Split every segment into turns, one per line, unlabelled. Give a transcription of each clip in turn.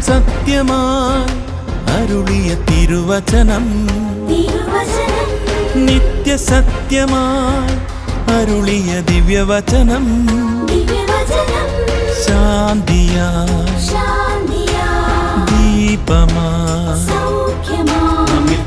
സത്യം സത്യമായി അരുളിയ തിരുവചനം. നിത്യസത്യമായി അരുളിയ ദിവ്യവചനം.
ശാന്തിയാ
ദീപമാ
സൗഖ്യമാ
നമ്മിൽ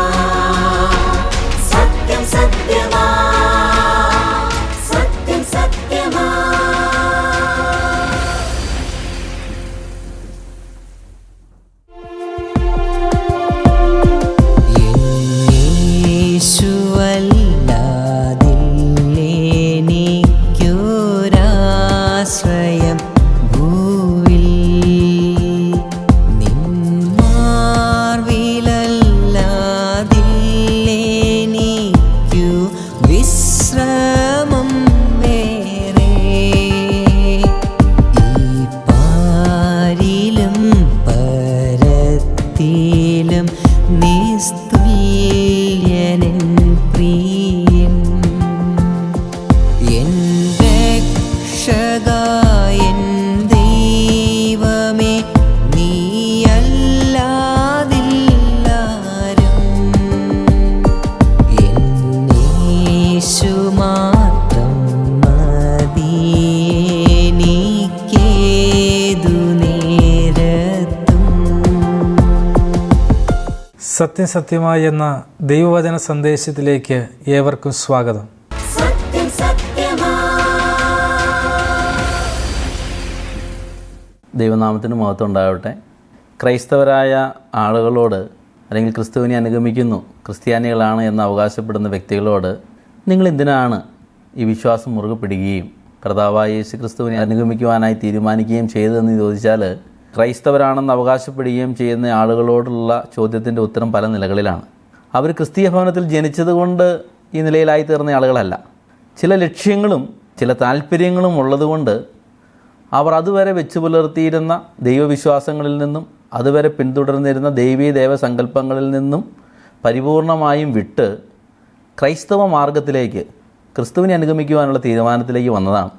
സത്യം
സത്യമായി എന്ന ദൈവവചന സന്ദേശത്തിലേക്ക് ഏവർക്കും സ്വാഗതം.
ദൈവനാമത്തിന് മഹത്വം ഉണ്ടാവട്ടെ. ക്രൈസ്തവരായ ആളുകളോട് അല്ലെങ്കിൽ ക്രിസ്തുവിനെ അനുഗമിക്കുന്നു ക്രിസ്ത്യാനികളാണ് എന്ന് അവകാശപ്പെടുന്ന വ്യക്തികളോട് നിങ്ങൾ എന്തിനാണ് ഈ വിശ്വാസം മുറുകെ പിടിക്കുകയും കർത്താവായ യേശു ക്രിസ്തുവിനെ അനുഗമിക്കുവാനായി തീരുമാനിക്കുകയും ചെയ്തതെന്ന് ചോദിച്ചാൽ ക്രൈസ്തവരാണെന്ന് അവകാശപ്പെടുകയും ചെയ്യുന്ന ആളുകളോടുള്ള ചോദ്യത്തിന്റെ ഉത്തരം പല നിലകളിലാണ്. അവർ ക്രിസ്തീയ ഭവനത്തിൽ ജനിച്ചതുകൊണ്ട് ഈ നിലയിലായി തീർന്ന ആളുകളല്ല. ചില ലക്ഷ്യങ്ങളും ചില താല്പര്യങ്ങളും ഉള്ളതുകൊണ്ട് അവർ അതുവരെ വെച്ച് പുലർത്തിയിരുന്ന ദൈവവിശ്വാസങ്ങളിൽ നിന്നും അതുവരെ പിന്തുടർന്നിരുന്ന ദൈവീ ദേവസങ്കല്പങ്ങളിൽ നിന്നും പരിപൂർണമായും വിട്ട് ക്രൈസ്തവ മാർഗത്തിലേക്ക് ക്രിസ്തുവിനെ അനുഗമിക്കുവാനുള്ള തീരുമാനത്തിലേക്ക് വന്നതാണ്.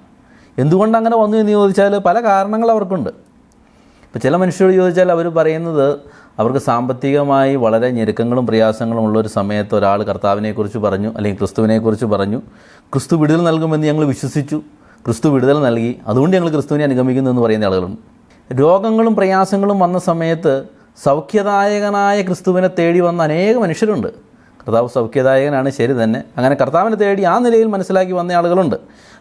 എന്തുകൊണ്ട് അങ്ങനെ വന്നു എന്ന് ചോദിച്ചാൽ പല കാരണങ്ങൾ അവർക്കുണ്ട്. ഇപ്പോൾ ചില മനുഷ്യരോട് ചോദിച്ചാൽ അവർ പറയുന്നത് അവർക്ക് സാമ്പത്തികമായി വളരെ ഞെരുക്കങ്ങളും പ്രയാസങ്ങളും ഉള്ള ഒരു സമയത്ത് ഒരാൾ കർത്താവിനെക്കുറിച്ച് പറഞ്ഞു അല്ലെങ്കിൽ ക്രിസ്തുവിനെക്കുറിച്ച് പറഞ്ഞു. ക്രിസ്തു വിടുതൽ നൽകുമെന്ന് ഞങ്ങൾ വിശ്വസിച്ചു. ക്രിസ്തു വിടുതൽ നൽകി. അതുകൊണ്ട് ഞങ്ങൾ ക്രിസ്തുവിനെ അനുഗമിക്കുന്നു എന്ന് പറയുന്ന ആളുകളുണ്ട്. രോഗങ്ങളും പ്രയാസങ്ങളും വന്ന സമയത്ത് സൗഖ്യദായകനായ ക്രിസ്തുവിനെ തേടി വന്ന അനേക മനുഷ്യരുണ്ട്. കർത്താവ് സൗഖ്യദായകനാണ് ശരി തന്നെ. അങ്ങനെ കർത്താവിനെ തേടി ആ നിലയിൽ മനസ്സിലാക്കി വന്ന ആളുകളുണ്ട്.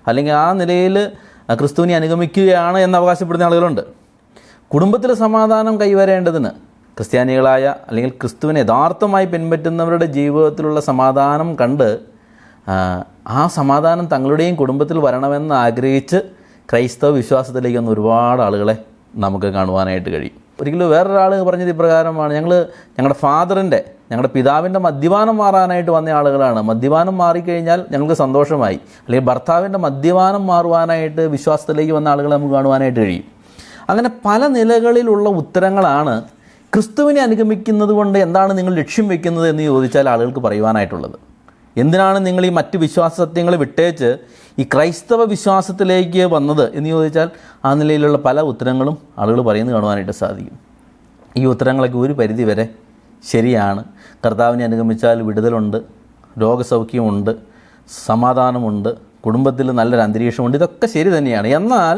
അല്ലെങ്കിൽ ആ നിലയിൽ ക്രിസ്തുവിനെ അനുഗമിക്കുകയാണ് എന്ന് അവകാശപ്പെടുന്ന ആളുകളുണ്ട്. കുടുംബത്തിൽ സമാധാനം കൈവരേണ്ടതിന് ക്രിസ്ത്യാനികളായ അല്ലെങ്കിൽ ക്രിസ്തുവിനെ യഥാർത്ഥമായി പിൻപറ്റുന്നവരുടെ ജീവിതത്തിലുള്ള സമാധാനം കണ്ട് ആ, സമാധാനം തങ്ങളുടെയും കുടുംബത്തിൽ വരണമെന്ന് ആഗ്രഹിച്ച് ക്രൈസ്തവ വിശ്വാസത്തിലേക്ക് വന്ന ഒരുപാട് ആളുകളെ നമുക്ക് കാണുവാനായിട്ട് കഴിയും. ഒരിക്കലും വേറൊരാൾ പറഞ്ഞത് ഇപ്രകാരമാണ്. ഞങ്ങൾ ഞങ്ങളുടെ ഫാദറിന്റെ ഞങ്ങളുടെ പിതാവിന്റെ മദ്യപാനം മാറാനായിട്ട് വന്ന ആളുകളാണ്. മദ്യപാനം മാറിക്കഴിഞ്ഞാൽ ഞങ്ങൾക്ക് സന്തോഷമായി. അല്ലെങ്കിൽ ഭർത്താവിന്റെ മദ്യപാനം മാറുവാനായിട്ട് വിശ്വാസത്തിലേക്ക് വന്ന ആളുകളെ നമുക്ക് കാണുവാനായിട്ട് കഴിയും. അങ്ങനെ പല നിലകളിലുള്ള ഉത്തരങ്ങളാണ് ക്രിസ്തുവിനെ അനുഗമിക്കുന്നത് കൊണ്ട് എന്താണ് നിങ്ങൾ ലക്ഷ്യം വെക്കുന്നത് എന്ന് ചോദിച്ചാൽ ആളുകൾക്ക് പറയുവാനായിട്ടുള്ളത്. എന്തിനാണ് നിങ്ങൾ ഈ മറ്റ് വിശ്വാസ സത്യങ്ങൾ വിട്ടേച്ച് ഈ ക്രൈസ്തവ വിശ്വാസത്തിലേക്ക് വന്നത് എന്ന് ചോദിച്ചാൽ ആ നിലയിലുള്ള പല ഉത്തരങ്ങളും ആളുകൾ പറയുന്നത് കാണുവാനായിട്ട് സാധിക്കും. ഈ ഉത്തരങ്ങളൊക്കെ ഒരു പരിധി വരെ ശരിയാണ്. കർത്താവിനെ അനുഗമിച്ചാൽ വിടുതലുണ്ട് രോഗസൗഖ്യമുണ്ട് സമാധാനമുണ്ട് കുടുംബത്തിൽ നല്ലൊരു അന്തരീക്ഷമുണ്ട് ഇതൊക്കെ ശരി തന്നെയാണ്. എന്നാൽ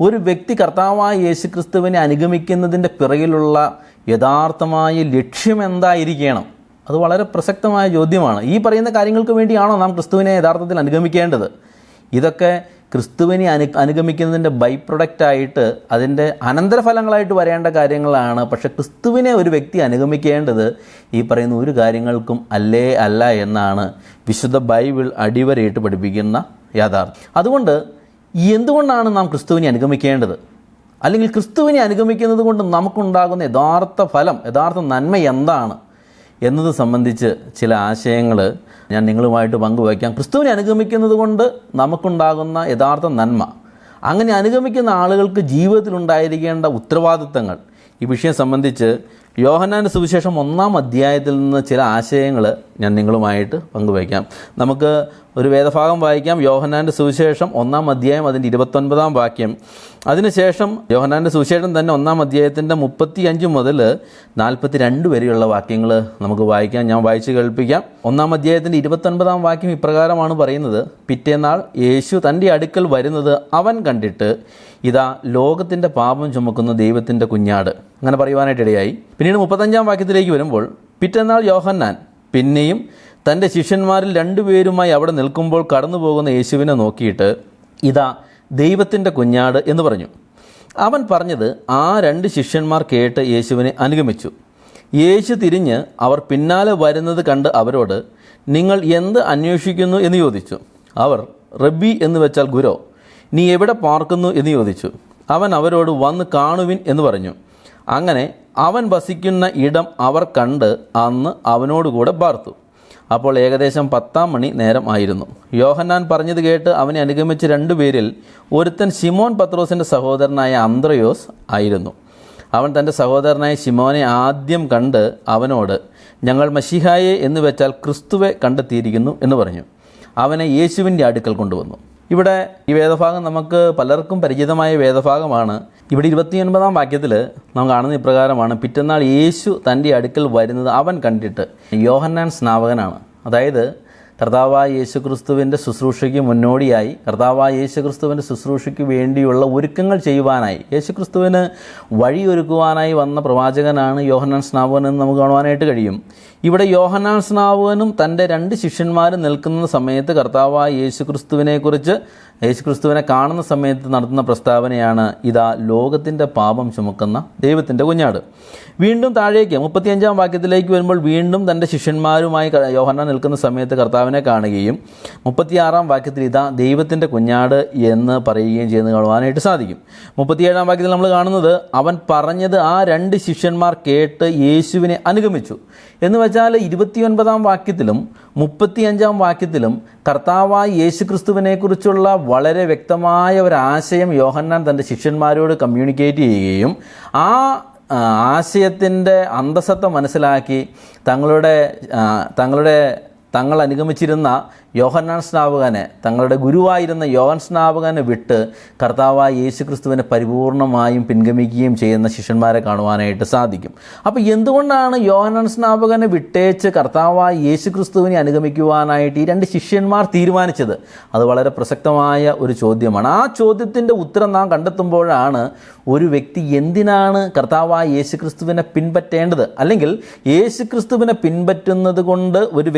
ഒരു വ്യക്തി കർത്താവായ യേശുക്രിസ്തുവിനെ അനുഗമിക്കുന്നതിന്റെ പിറകിലുള്ള യഥാർത്ഥമായ ലക്ഷ്യം എന്തായിരിക്കണം? അത് വളരെ പ്രസക്തമായ ചോദ്യമാണ്. ഈ പറയുന്ന കാര്യങ്ങൾക്ക് വേണ്ടിയാണോ നാം ക്രിസ്തുവിനെ യഥാർത്ഥത്തിൽ അനുഗമിക്കേണ്ടത്? ഇതൊക്കെ ക്രിസ്തുവിനെ അനു അനുഗമിക്കുന്നതിന്റെ ബൈ പ്രൊഡക്റ്റായിട്ട് അതിന്റെ അനന്തരഫലങ്ങളായിട്ട് വരേണ്ട കാര്യങ്ങളാണ്. പക്ഷേ ക്രിസ്തുവിനെ ഒരു വ്യക്തി അനുഗമിക്കേണ്ടത് ഈ പറയുന്ന ഒരു കാര്യങ്ങൾക്കും അല്ലേ അല്ല എന്നാണ് വിശുദ്ധ ബൈബിൾ അടിവരയിട്ട് പഠിപ്പിക്കുന്ന യാഥാർത്ഥ്യം. അതുകൊണ്ട് എന്തുകൊണ്ടാണ് നാം ക്രിസ്തുവിനെ അനുഗമിക്കേണ്ടത്? അല്ലെങ്കിൽ ക്രിസ്തുവിനെ അനുഗമിക്കുന്നത് കൊണ്ട് നമുക്കുണ്ടാകുന്ന യഥാർത്ഥ ഫലം യഥാർത്ഥ നന്മ എന്താണ്? എന്നത് സംബന്ധിച്ച് ചില ആശയങ്ങൾ ഞാൻ നിങ്ങളുമായിട്ട് പങ്കുവയ്ക്കാം. ക്രിസ്തുവിനെ അനുഗമിക്കുന്നത് കൊണ്ട് നമുക്കുണ്ടാകുന്ന യഥാർത്ഥ നന്മ. അങ്ങനെ അനുഗമിക്കുന്ന ആളുകൾക്ക് ജീവിതത്തിൽ ഉണ്ടായിരിക്കേണ്ട ഉത്തരവാദിത്തങ്ങൾ. ഈ വിഷയം സംബന്ധിച്ച് യോഹനാന്റെ സുവിശേഷം ഒന്നാം അധ്യായത്തിൽ നിന്ന് ചില ആശയങ്ങൾ ഞാൻ നിങ്ങളുമായിട്ട് പങ്കുവയ്ക്കാം. നമുക്ക് ഒരു വേദഭാഗം വായിക്കാം. യോഹനാന്റെ സുവിശേഷം ഒന്നാം അധ്യായം അതിന്റെ ഇരുപത്തൊൻപതാം വാക്യം. അതിനുശേഷം യോഹനാന്റെ സുവിശേഷം തന്നെ ഒന്നാം അധ്യായത്തിന്റെ മുപ്പത്തി അഞ്ച് മുതൽ നാൽപ്പത്തി രണ്ട് വരെയുള്ള വാക്യങ്ങൾ നമുക്ക് വായിക്കാം. ഞാൻ വായിച്ച് കേൾപ്പിക്കാം. ഒന്നാം അധ്യായത്തിന്റെ ഇരുപത്തൊൻപതാം വാക്യം ഇപ്രകാരമാണ് പറയുന്നത്. പിറ്റേന്നാൾ യേശു തന്റെ അടുക്കൽ വരുന്നത് അവൻ കണ്ടിട്ട് ഇതാ ലോകത്തിന്റെ പാപം ചുമക്കുന്ന ദൈവത്തിന്റെ കുഞ്ഞാട്. അങ്ങനെ പറയുവാനായിട്ടിടയായി പിന്നീട് മുപ്പത്തഞ്ചാം വാക്യത്തിലേക്ക് വരുമ്പോൾ പിറ്റേന്നാൾ യോഹന്നാൻ പിന്നെയും തന്റെ ശിഷ്യന്മാരിൽ രണ്ടുപേരുമായി അവിടെ നിൽക്കുമ്പോൾ കടന്നു പോകുന്ന യേശുവിനെ നോക്കിയിട്ട് ഇതാ ദൈവത്തിന്റെ കുഞ്ഞാട് എന്ന് പറഞ്ഞു. അവൻ പറഞ്ഞത് ആ രണ്ട് ശിഷ്യന്മാർ കേട്ട് യേശുവിനെ അനുഗമിച്ചു. യേശു തിരിഞ്ഞ് അവർ പിന്നാലെ വരുന്നത് കണ്ട് അവരോട് നിങ്ങൾ എന്ത് അന്വേഷിക്കുന്നു? എന്ന് ചോദിച്ചു. അവർ റബ്ബി എന്ന് വെച്ചാൽ ഗുരോ നീ എവിടെ പാർക്കുന്നു? എന്ന് ചോദിച്ചു. അവൻ അവരോട് വന്ന് കാണുവിൻ എന്ന് പറഞ്ഞു. അങ്ങനെ അവൻ വസിക്കുന്ന ഇടം അവർ കണ്ട് അന്ന് അവനോടുകൂടെ പാർത്തു. അപ്പോൾ ഏകദേശം പത്താം മണി നേരം ആയിരുന്നു. യോഹന്നാൻ പറഞ്ഞത് കേട്ട് അവനെ അനുഗമിച്ച രണ്ടുപേരിൽ ഒരുത്തൻ ശിമോൻ പത്രോസിന്റെ സഹോദരനായ അന്ത്രയോസ് ആയിരുന്നു. അവൻ തന്റെ സഹോദരനായ ശിമോനെ ആദ്യം കണ്ട് അവനോട് ഞങ്ങൾ മഷിഹായെ എന്ന് വെച്ചാൽ ക്രിസ്തുവെ കണ്ടെത്തിയിരിക്കുന്നു എന്ന് പറഞ്ഞു. അവനെ യേശുവിന്റെ അടുക്കൽ കൊണ്ടുവന്നു. ഇവിടെ ഈ വേദഭാഗം നമുക്ക് പലർക്കും പരിചിതമായ വേദഭാഗമാണ്. ഇവിടെ ഇരുപത്തിയൊൻപതാം വാക്യത്തിൽ നാം കാണുന്ന ഇപ്രകാരമാണ് പിറ്റന്നാൾ യേശു തന്റെ അടുക്കൽ വരുന്നത് അവൻ കണ്ടിട്ട് യോഹന്നാൻ സ്നാപകനാണ്. അതായത് കർത്താവായ യേശു ക്രിസ്തുവിന്റെ ശുശ്രൂഷയ്ക്ക് മുന്നോടിയായി കർത്താവായ യേശു ക്രിസ്തുവിന്റെ ശുശ്രൂഷയ്ക്ക് വേണ്ടിയുള്ള ഒരുക്കങ്ങൾ ചെയ്യുവാനായി. യേശു ക്രിസ്തുവിന് വഴിയൊരുക്കുവാനായി വന്ന പ്രവാചകനാണ് യോഹന്നാൻ സ്നാപകൻ എന്ന് നമുക്ക് കാണുവാനായിട്ട് കഴിയും. ഇവിടെ യോഹനാൻ സ്നാപകനും തന്റെ രണ്ട് ശിഷ്യന്മാരും നിൽക്കുന്ന സമയത്ത് കർത്താവായ യേശുക്രിസ്തുവിനെക്കുറിച്ച് യേശുക്രിസ്തുവിനെ യേശു ക്രിസ്തുവിനെ കാണുന്ന സമയത്ത് നടത്തുന്ന പ്രസ്താവനയാണ് ഇതാ ലോകത്തിന്റെ പാപം ചുമക്കുന്ന ദൈവത്തിന്റെ കുഞ്ഞാട്. വീണ്ടും താഴേക്ക് മുപ്പത്തിയഞ്ചാം വാക്യത്തിലേക്ക് വരുമ്പോൾ വീണ്ടും തന്റെ ശിഷ്യന്മാരുമായി യോഹനാൻ നിൽക്കുന്ന സമയത്ത് കർത്താവിനെ കാണുകയും മുപ്പത്തിയാറാം വാക്യത്തിൽ ഇതാ ദൈവത്തിന്റെ കുഞ്ഞാട് എന്ന് പറയുകയും ചെയ്യുന്നത് കാണുവാനായിട്ട് സാധിക്കും. മുപ്പത്തിയേഴാം വാക്യത്തിൽ നമ്മൾ കാണുന്നത് അവൻ പറഞ്ഞത് ആ രണ്ട് ശിഷ്യന്മാർ കേട്ട് യേശുവിനെ അനുഗമിച്ചു. എന്ന് വെച്ചാൽ ഇരുപത്തിയൊൻപതാം വാക്യത്തിലും മുപ്പത്തിയഞ്ചാം വാക്യത്തിലും കർത്താവായ യേശുക്രിസ്തുവിനെക്കുറിച്ചുള്ള വളരെ വ്യക്തമായ ഒരു ആശയം യോഹന്നാൻ തന്റെ ശിഷ്യന്മാരോട് കമ്മ്യൂണിക്കേറ്റ് ചെയ്യുകയും ആ ആശയത്തിന്റെ അന്തസത്വം മനസ്സിലാക്കി തങ്ങളുടെ തങ്ങളുടെ തങ്ങൾ അനുഗമിച്ചിരുന്ന യോഹന്നാൻ സ്നാപകനെ തങ്ങളുടെ ഗുരുവായിരുന്ന യോഹൻ സ്നാപകനെ വിട്ട് കർത്താവായ യേശു ക്രിസ്തുവിനെ പരിപൂർണമായും പിൻഗമിക്കുകയും ചെയ്യുന്ന ശിഷ്യന്മാരെ കാണുവാനായിട്ട് സാധിക്കും. അപ്പോൾ എന്തുകൊണ്ടാണ് യോഹന്നാൻ സ്നാപകനെ വിട്ടേച്ച് കർത്താവായ യേശു ക്രിസ്തുവിനെ അനുഗമിക്കുവാനായിട്ട് ഈ രണ്ട് ശിഷ്യന്മാർ തീരുമാനിച്ചത്? അത് വളരെ പ്രസക്തമായ ഒരു ചോദ്യമാണ്. ആ ചോദ്യത്തിന്റെ ഉത്തരം നാം കണ്ടെത്തുമ്പോഴാണ് ഒരു വ്യക്തി എന്തിനാണ് കർത്താവായ യേശു ക്രിസ്തുവിനെ പിൻപറ്റേണ്ടത്? അല്ലെങ്കിൽ യേശു ക്രിസ്തുവിനെ പിൻപറ്റുന്നത് കൊണ്ട് ഒരു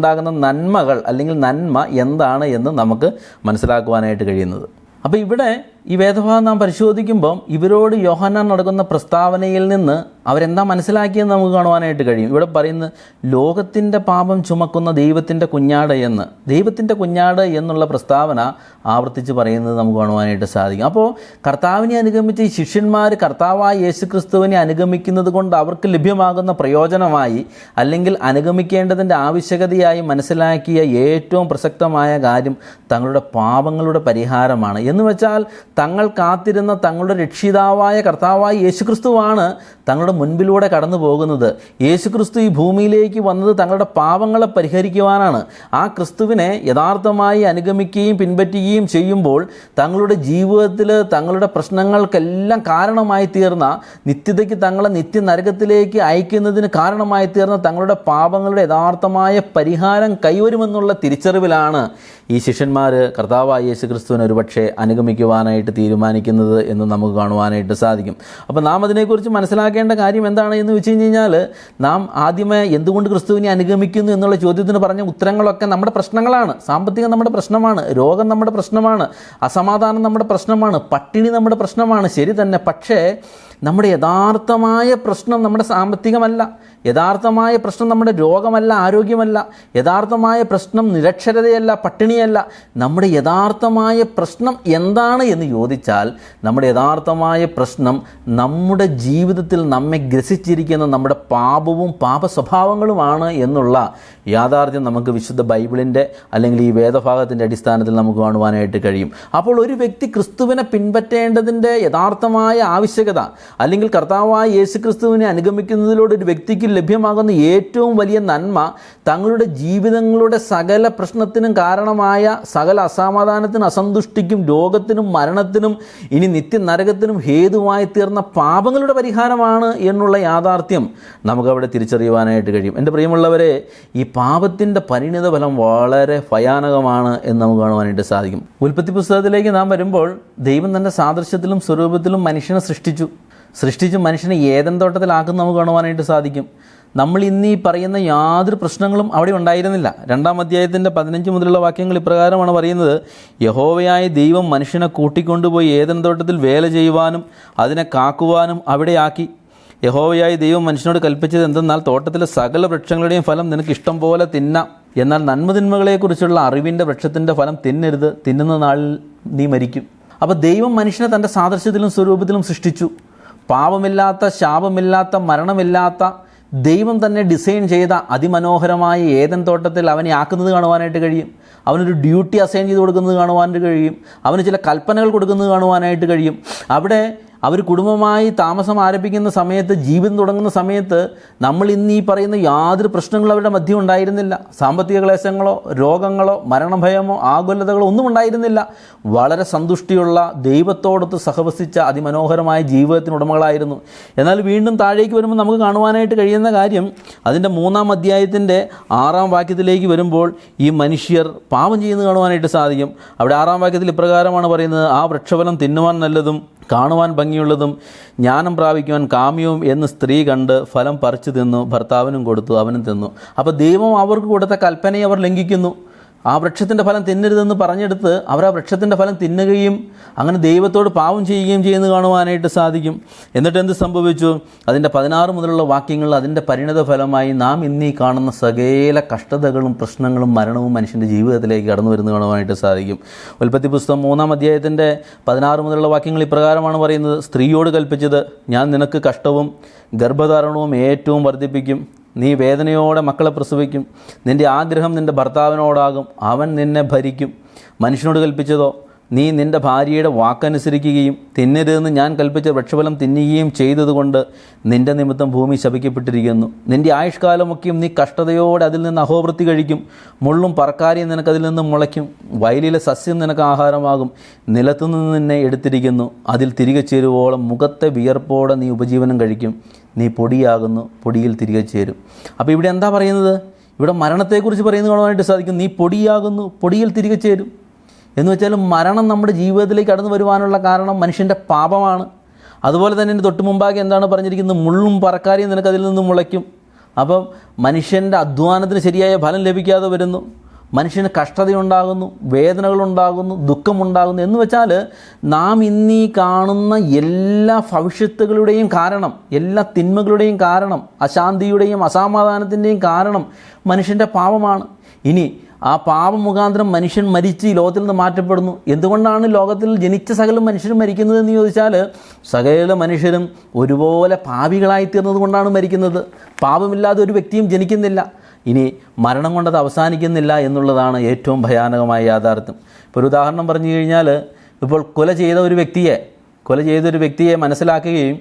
വ്യക്തിക്കുണ്ടാകുന്ന നന്മകൾ അല്ലെങ്കിൽ നന്മ എന്താണ് എന്ന് നമുക്ക് മനസ്സിലാക്കുവാനായിട്ട് കഴിയുന്നത്. അപ്പോൾ ഇവിടെ ഈ വേദഭാഗം നാം പരിശോധിക്കുമ്പം ഇവരോട് യോഹന്നാൻ നടക്കുന്ന പ്രസ്താവനയിൽ നിന്ന് അവരെന്താ മനസ്സിലാക്കിയെന്ന് നമുക്ക് കാണുവാനായിട്ട് കഴിയും. ഇവിടെ പറയുന്നത് ലോകത്തിന്റെ പാപം ചുമക്കുന്ന ദൈവത്തിന്റെ കുഞ്ഞാട് എന്ന്. ദൈവത്തിന്റെ കുഞ്ഞാട് എന്നുള്ള പ്രസ്താവന ആവർത്തിച്ച് പറയുന്നത് നമുക്ക് കാണുവാനായിട്ട് സാധിക്കും. അപ്പോൾ കർത്താവിനെ അനുഗമിച്ച് ഈ ശിഷ്യന്മാർ കർത്താവായ യേശു ക്രിസ്തുവിനെ അനുഗമിക്കുന്നത് കൊണ്ട് അവർക്ക് ലഭ്യമാകുന്ന പ്രയോജനമായി അല്ലെങ്കിൽ അനുഗമിക്കേണ്ടതിന്റെ ആവശ്യകതയായി മനസ്സിലാക്കിയ ഏറ്റവും പ്രസക്തമായ കാര്യം തങ്ങളുടെ പാപങ്ങളുടെ പരിഹാരമാണ്. എന്ന് വെച്ചാൽ തങ്ങൾ കാത്തിരുന്ന തങ്ങളുടെ രക്ഷിതാവായ കർത്താവായ യേശുക്രിസ്തുവാണ് തങ്ങളുടെ മുൻപിലൂടെ കടന്നു പോകുന്നത്. യേശുക്രിസ്തു ഈ ഭൂമിയിലേക്ക് വന്നത് തങ്ങളുടെ പാപങ്ങളെ പരിഹരിക്കുവാനാണ്. ആ ക്രിസ്തുവിനെ യഥാർത്ഥമായി അനുഗമിക്കുകയും പിൻപറ്റുകയും ചെയ്യുമ്പോൾ തങ്ങളുടെ ജീവിതത്തിൽ തങ്ങളുടെ പ്രശ്നങ്ങൾക്കെല്ലാം കാരണമായി തീർന്ന നിത്യതയ്ക്ക് തങ്ങളെ നിത്യനരകത്തിലേക്ക് അയക്കുന്നതിന് കാരണമായി തീർന്ന തങ്ങളുടെ പാപങ്ങളുടെ യഥാർത്ഥമായ പരിഹാരം കൈവരുമെന്നുള്ള തിരിച്ചറിവിലാണ് ഈ ശിഷ്യന്മാർ കർത്താവായ യേശു ക്രിസ്തുവിനെ ഒരുപക്ഷെ അനുഗമിക്കുവാനായിട്ട് തീരുമാനിക്കുന്നത് എന്ന് നമുക്ക് കാണുവാനായിട്ട് സാധിക്കും. അപ്പോൾ നാം അതിനെക്കുറിച്ച് മനസ്സിലാക്കേണ്ട കാര്യം എന്താണ് എന്ന് വെച്ച് കഴിഞ്ഞാൽ നാം ആദ്യമേ എന്തുകൊണ്ട് ക്രിസ്തുവിനെ അനുഗമിക്കുന്നു എന്നുള്ള ചോദ്യത്തിന് പറഞ്ഞ ഉത്തരങ്ങളൊക്കെ നമ്മുടെ പ്രശ്നങ്ങളാണ്. സാമ്പത്തികം നമ്മുടെ പ്രശ്നമാണ്. രോഗം നമ്മുടെ പ്രശ്നമാണ്. അസമാധാനം നമ്മുടെ പ്രശ്നമാണ്. പട്ടിണി നമ്മുടെ പ്രശ്നമാണ്. ശരി തന്നെ. പക്ഷേ നമ്മുടെ യഥാർത്ഥമായ പ്രശ്നം നമ്മുടെ സാമ്പത്തികമല്ല. യഥാർത്ഥമായ പ്രശ്നം നമ്മുടെ രോഗമല്ല ആരോഗ്യമല്ല യഥാർത്ഥമായ പ്രശ്നം നിരക്ഷരതയല്ല പട്ടിണിയല്ല. നമ്മുടെ യഥാർത്ഥമായ പ്രശ്നം എന്താണ് എന്ന് ചോദിച്ചാൽ നമ്മുടെ യഥാർത്ഥമായ പ്രശ്നം നമ്മുടെ ജീവിതത്തിൽ നമ്മെ ഗ്രസിച്ചിരിക്കുന്ന നമ്മുടെ പാപവും പാപ സ്വഭാവങ്ങളുമാണ് എന്നുള്ള യാഥാർത്ഥ്യം നമുക്ക് വിശുദ്ധ ബൈബിളിന്റെ അല്ലെങ്കിൽ ഈ വേദഭാഗത്തിന്റെ അടിസ്ഥാനത്തിൽ നമുക്ക് കാണുവാനായിട്ട് കഴിയും. അപ്പോൾ ഒരു വ്യക്തി ക്രിസ്തുവിനെ പിൻപറ്റേണ്ടതിന്റെ യഥാർത്ഥമായ ആവശ്യകത അല്ലെങ്കിൽ കർത്താവായ യേശു ക്രിസ്തുവിനെ അനുഗമിക്കുന്നതിലൂടെ ഒരു വ്യക്തിക്ക് ലഭ്യമാകുന്ന ഏറ്റവും വലിയ നന്മ തങ്ങളുടെ ജീവിതങ്ങളുടെ സകല പ്രശ്നത്തിനും കാരണമായ സകല അസമാധാനത്തിനും അസന്തുഷ്ടിക്കും രോഗത്തിനും മരണത്തിനും ഇനി നിത്യനരകത്തിനും ഹേതുവായി തീർന്ന പാപങ്ങളുടെ പരിഹാരമാണ് എന്നുള്ള യാഥാർത്ഥ്യം നമുക്കവിടെ തിരിച്ചറിയുവാനായിട്ട് കഴിയും. എന്റെ പ്രിയമുള്ളവരെ ഈ പാപത്തിന്റെ പരിണിത ഫലം വളരെ ഭയാനകമാണ് എന്ന് നമുക്ക് കാണുവാനായിട്ട് സാധിക്കും. ഉൽപ്പത്തി പുസ്തകത്തിലേക്ക് നാം വരുമ്പോൾ ദൈവം തന്റെ സാദൃശ്യത്തിലും സ്വരൂപത്തിലും മനുഷ്യനെ സൃഷ്ടിച്ചു. സൃഷ്ടിച്ച് മനുഷ്യനെ ഏതൻ തോട്ടത്തിലാക്കും നമുക്ക് കാണുവാനായിട്ട് സാധിക്കും. നമ്മൾ ഇന്ന് ഈ പറയുന്ന യാതൊരു പ്രശ്നങ്ങളും അവിടെ ഉണ്ടായിരുന്നില്ല. രണ്ടാം അധ്യായത്തിന്റെ പതിനഞ്ച് മുതലുള്ള വാക്യങ്ങൾ ഇപ്രകാരമാണ് പറയുന്നത് യഹോവയായ ദൈവം മനുഷ്യനെ കൂട്ടിക്കൊണ്ടുപോയി ഏതൻ തോട്ടത്തിൽ വേല ചെയ്യുവാനും അതിനെ കാക്കുവാനും അവിടെ യഹോവയായ യഹോവയായി ദൈവം മനുഷ്യനോട് കൽപ്പിച്ചത് എന്തെന്നാൽ തോട്ടത്തിലെ സകല വൃക്ഷങ്ങളുടെയും ഫലം നിനക്ക് ഇഷ്ടം പോലെ തിന്നാം. എന്നാൽ നന്മതിന്മകളെക്കുറിച്ചുള്ള അറിവിന്റെ വൃക്ഷത്തിന്റെ ഫലം തിന്നരുത്. തിന്നുന്ന നാളിൽ നീ മരിക്കും. അപ്പോൾ ദൈവം മനുഷ്യനെ തന്റെ സാദൃശ്യത്തിലും സ്വരൂപത്തിലും സൃഷ്ടിച്ചു. പാപമില്ലാത്ത ശാപമില്ലാത്ത മരണമില്ലാത്ത ദൈവം തന്നെ ഡിസൈൻ ചെയ്ത അതിമനോഹരമായ ഏതൻ തോട്ടത്തിൽ അവനെ ആക്കുന്നത് കാണുവാനായിട്ട് കഴിയും. അവനൊരു ഡ്യൂട്ടി അസൈൻ ചെയ്ത് കൊടുക്കുന്നത് കാണുവാനായിട്ട് കഴിയും. അവന് ചില കൽപ്പനകൾ കൊടുക്കുന്നത് കാണുവാനായിട്ട് കഴിയും. അവിടെ അവർ കുടുംബമായി താമസം ആരംഭിക്കുന്ന സമയത്ത് ജീവിതം തുടങ്ങുന്ന സമയത്ത് നമ്മൾ ഇന്ന് ഈ പറയുന്ന യാതൊരു പ്രശ്നങ്ങളും അവരുടെ മധ്യം ഉണ്ടായിരുന്നില്ല. സാമ്പത്തിക ക്ലേശങ്ങളോ രോഗങ്ങളോ മരണഭയമോ ആകുലതകളോ ഒന്നും ഉണ്ടായിരുന്നില്ല. വളരെ സന്തുഷ്ടിയുള്ള ദൈവത്തോടൊത്ത് സഹവസിച്ച അതിമനോഹരമായ ജീവിതത്തിന് ഉടമകളായിരുന്നു. എന്നാൽ വീണ്ടും താഴേക്ക് വരുമ്പോൾ നമുക്ക് കാണുവാനായിട്ട് കഴിയുന്ന കാര്യം അതിന്റെ മൂന്നാം അധ്യായത്തിന്റെ ആറാം വാക്യത്തിലേക്ക് വരുമ്പോൾ ഈ മനുഷ്യർ പാപം ചെയ്യുന്നത് കാണുവാനായിട്ട് സാധിക്കും. അവിടെ ആറാം വാക്യത്തിൽ ഇപ്രകാരമാണ് പറയുന്നത് ആ വൃക്ഷഫലം തിന്നുവാൻ നല്ലതും കാണുവാൻ ഭംഗിയുള്ളതും ജ്ഞാനം പ്രാപിക്കുവാൻ കാമ്യവും എന്ന് സ്ത്രീ കണ്ട് ഫലം പറിച്ചു തിന്നു ഭർത്താവിനും കൊടുത്തു അവനും തിന്നു. അപ്പോൾ ദൈവം അവർക്ക് കൊടുത്ത കൽപ്പനയെ അവർ ലംഘിക്കുന്നു. ആ വൃക്ഷത്തിന്റെ ഫലം തിന്നരുതെന്ന് പറഞ്ഞെടുത്ത് അവർ ആ വൃക്ഷത്തിന്റെ ഫലം തിന്നുകയും അങ്ങനെ ദൈവത്തോട് പാവം ചെയ്യുകയും ചെയ്യുന്നത് കാണുവാനായിട്ട് സാധിക്കും. എന്നിട്ട് എന്ത് സംഭവിച്ചു? അതിന്റെ പതിനാറ് മുതലുള്ള വാക്യങ്ങൾ അതിന്റെ പരിണിത ഫലമായി നാം ഇന്നീ കാണുന്ന സകല കഷ്ടതകളും പ്രശ്നങ്ങളും മരണവും മനുഷ്യന്റെ ജീവിതത്തിലേക്ക് കടന്നു വരുന്നത് കാണുവാനായിട്ട് സാധിക്കും. ഉൽപ്പത്തി പുസ്തകം മൂന്നാം അധ്യായത്തിന്റെ പതിനാറ് മുതലുള്ള വാക്യങ്ങൾ ഇപ്രകാരമാണ് പറയുന്നത്. സ്ത്രീയോട് കൽപ്പിച്ചത് ഞാൻ നിനക്ക് കഷ്ടവും ഗർഭധാരണവും ഏറ്റവും വർദ്ധിപ്പിക്കും. നീ വേദനയോടെ മക്കളെ പ്രസവിക്കും. നിന്റെ ആഗ്രഹം നിന്റെ ഭർത്താവിനോടാകും. അവൻ നിന്നെ ഭരിക്കും. മനുഷ്യനോട് കൽപ്പിച്ചതോ? നീ നിന്റെ ഭാര്യയുടെ വാക്കനുസരിക്കുകയും തിന്നരുതെന്ന് ഞാൻ കൽപ്പിച്ച വൃക്ഷഫലം തിന്നുകയും ചെയ്തതുകൊണ്ട് നിന്റെ നിമിത്തം ഭൂമി ശപിക്കപ്പെട്ടിരിക്കുന്നു. നിന്റെ ആയുഷ്കാലമൊക്കെയും നീ കഷ്ടതയോടെ അതിൽ നിന്ന് അഹോവൃത്തി കഴിക്കും. മുള്ളും പറക്കാരിയും നിനക്ക് അതിൽ നിന്ന് മുളയ്ക്കും. വയലിലെ സസ്യം നിനക്ക് ആഹാരമാകും. നിലത്തുനിന്ന് നിന്നെ എടുത്തിരിക്കുന്നു. അതിൽ തിരികെ ചേരുവോളം മുഖത്തെ വിയർപ്പോടെ നീ ഉപജീവനം കഴിക്കും. നീ പൊടിയാകുന്നു പൊടിയിൽ തിരികെ ചേരും. അപ്പോൾ ഇവിടെ എന്താ പറയുന്നത്? ഇവിടെ മരണത്തെക്കുറിച്ച് പറയുന്നത് കാണുവാനായിട്ട് സാധിക്കും. നീ പൊടിയാകുന്നു പൊടിയിൽ തിരികെ ചേരും. എന്ന് വെച്ചാൽ മരണം നമ്മുടെ ജീവിതത്തിലേക്ക് കടന്നു വരുവാനുള്ള കാരണം മനുഷ്യന്റെ പാപമാണ്. അതുപോലെ തന്നെ എന്റെ തൊട്ട് മുമ്പാകെ എന്താണ് പറഞ്ഞിരിക്കുന്നത്? മുള്ളും പറക്കാരിയും നിനക്കതിൽ നിന്ന് മുളയ്ക്കും. അപ്പം മനുഷ്യന്റെ അധ്വാനത്തിന് ശരിയായ ഫലം ലഭിക്കാതെ വരുന്നു. മനുഷ്യന് കഷ്ടതയുണ്ടാകുന്നു വേദനകളുണ്ടാകുന്നു ദുഃഖമുണ്ടാകുന്നു എന്ന് വെച്ചാൽ നാം ഇന്നീ കാണുന്ന എല്ലാ ഭവിഷ്യത്തുകളുടെയും കാരണം എല്ലാ തിന്മകളുടെയും കാരണം അശാന്തിയുടെയും അസമാധാനത്തിന്റെയും കാരണം മനുഷ്യന്റെ പാപമാണ്. ഇനി ആ പാപം മുഖാന്തരം മനുഷ്യൻ മരിച്ച് ഈ ലോകത്തിൽ നിന്ന് മാറ്റപ്പെടുന്നു. എന്തുകൊണ്ടാണ് ലോകത്തിൽ ജനിച്ച സകല മനുഷ്യരും മരിക്കുന്നത് എന്ന് ചോദിച്ചാൽ സകല മനുഷ്യരും ഒരുപോലെ പാവികളായി തീർന്നത് കൊണ്ടാണ് മരിക്കുന്നത്. പാപമില്ലാതെ ഒരു വ്യക്തിയും ജനിക്കുന്നില്ല. ഇനി മരണം കൊണ്ടത് അവസാനിക്കുന്നില്ല എന്നുള്ളതാണ് ഏറ്റവും ഭയാനകമായ യാഥാർത്ഥ്യം. ഇപ്പോൾ ഒരു ഉദാഹരണം പറഞ്ഞു കഴിഞ്ഞാൽ ഇപ്പോൾ കൊല ചെയ്ത ഒരു വ്യക്തിയെ കൊല ചെയ്ത ഒരു വ്യക്തിയെ മനസ്സിലാക്കുകയും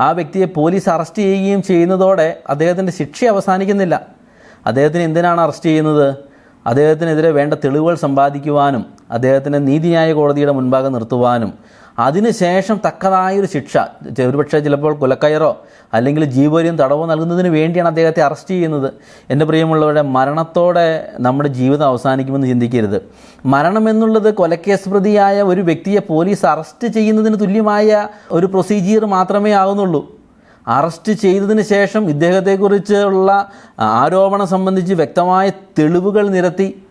ആ വ്യക്തിയെ പോലീസ് അറസ്റ്റ് ചെയ്യുകയും ചെയ്യുന്നതോടെ അദ്ദേഹത്തിന്റെ ശിക്ഷ അവസാനിക്കുന്നില്ല. അദ്ദേഹത്തിന് എന്തിനാണ് അറസ്റ്റ് ചെയ്യുന്നത്? അദ്ദേഹത്തിനെതിരെ വേണ്ട തെളിവുകൾ സമ്പാദിക്കുവാനും അദ്ദേഹത്തിനെ നീതിന്യായ കോടതിയുടെ മുൻപാകെ നിർത്തുവാനും അതിനുശേഷം തക്കതായൊരു ശിക്ഷ. ചെ- ഒരുപക്ഷെ ചിലപ്പോൾ കുലക്കയറോ അല്ലെങ്കിൽ ജീവപര്യം തടവോ നൽകുന്നതിന് വേണ്ടിയാണ് അദ്ദേഹത്തെ അറസ്റ്റ് ചെയ്യുന്നത്. എന്റെ പ്രിയമുള്ളവരുടെ മരണത്തോടെ നമ്മുടെ ജീവിതം അവസാനിക്കുമെന്ന് ചിന്തിക്കരുത്. മരണം എന്നുള്ളത് കൊലക്കേസ് പ്രതിയായ ഒരു വ്യക്തിയെ പോലീസ് അറസ്റ്റ് ചെയ്യുന്നതിന് തുല്യമായ ഒരു പ്രൊസീജിയർ മാത്രമേ ആകുന്നുള്ളൂ അറസ്റ്റ് ചെയ്തതിന് ശേഷം ഇദ്ദേഹത്തെക്കുറിച്ചുള്ള ആരോപണം സംബന്ധിച്ച് വ്യക്തമായ തെളിവുകൾ നിരത്തി